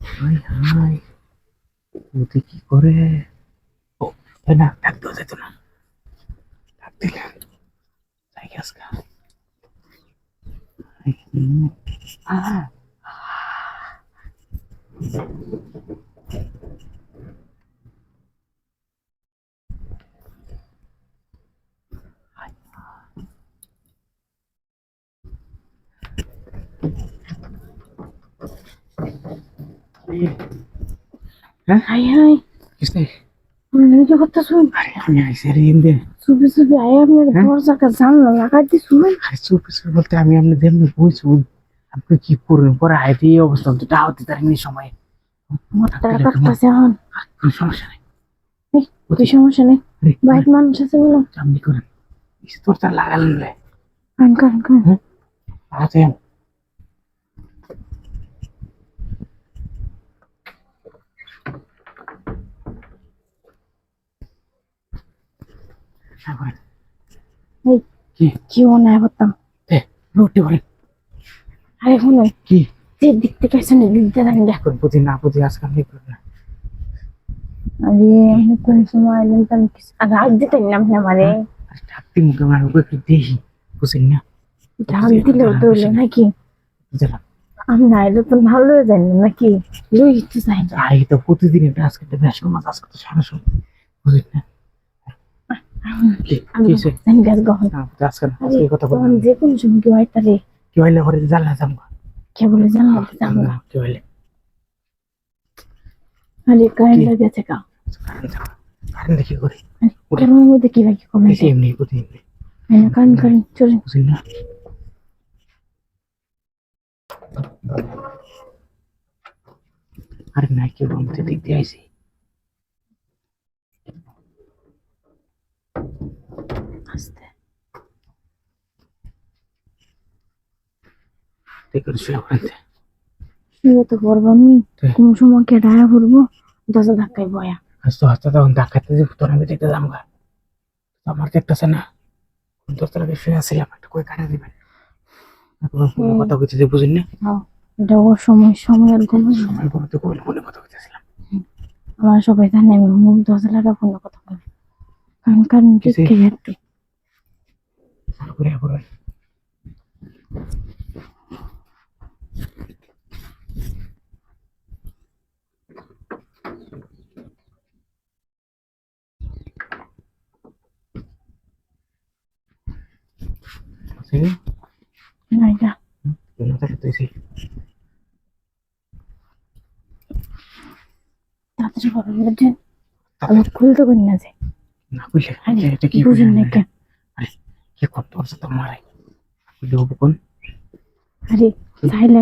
High high ওতে কি করে? ও না, ডাক দেওয়া যেত না। ডাক দিলে। তাই গ্যাস গা আহ। হ্যাঁ? Hi hi. কিসে আপনি কি করতেছেন? আরে আমি আইসি রে ইন্দে চুপি চুপি আই আপনার হ্যাঁ? দরজার কাছে জানলা লাগাই দিছুন আরে চুপ চুপ বলতে আমি আপনি দেমনি বুঝুন আপনি কি করবেন পরে আইতে এই অবস্থা তো ডাও দিতে পারেননি সময়। টাকা কাটতেছে এখন। কোনো সমস্যা নেই। কি সমস্যা নেই। বাইক মানুষ আছে বলো। সামনে করেন। তোর তার লাগালেন রে। কান কান কান। হ্যাঁ, এই কি? হয় করতাম রুটি বলেন। আরে কি? যে দিক থেকে আসেন দিক দিয়ে থাকেন দেখ কোন প্রতি না প্রতি আজকে আমি করব না। আরে আমি কোন সময় রাগ দিতেন না আপনি আমারে। ডাকতে মুখে আমার উপরে একটু দেখি বুঝেন না। ঢাক দিলেও তো হইল নাকি? আমি না এলে তো ভালো হয়ে যাই না নাকি? লই তো আই তো প্রতিদিন একটা আজকে একটা বেশ মাছ আজকে তো সারা না। যে কোনো? সময় কি হয় তারে কি হইলে পরে জানলা কে বলে হইলে? আরে কারেন্ট কা? কারেন্ট দেখি করি? কেন মধ্যে কি লাগে কমে এমনি প্রতি এমনি। কারেন্ট কারেন্ট চলেন। বুঝলেন না? আরে না কেউ আমাকে দেখতে আইসি আস্তে। দেখুন শুয়ে পড়েন শুয়ে তো করব আমি। কোন সময় কে ডায়া করব দশা ধাক্কায় বয়া। আজ তো হাসতে তখন ডাকাতে যে তোর আমি দেখতে যাম গা। তো আমার দেখতেছে না। দশ টাকা শুয়ে আসছিলাম একটা কই কাটা দিবেন? তোমার ফোনে হুম। কথা কইতে যে বুঝেন না হ্যাঁ, এটা ওর সময় সময় আর সময় তো কইলে কথা কইতেছিলাম। আমার সবাই জানে আমি মুখ দশ ফোন কথা বলে কারণ কারণ? একটু ঘুরে ঘুরে Sí, না যা no te estoy sí. তাড়াতাড়ি করো বুঝছেন আমি খুলতে পারি না যে না বুঝলে আরে এটা কি বুঝেন না কেন আরে কি করতে পারছে তো মারাই বুঝলে হব কোন আরে চাইলে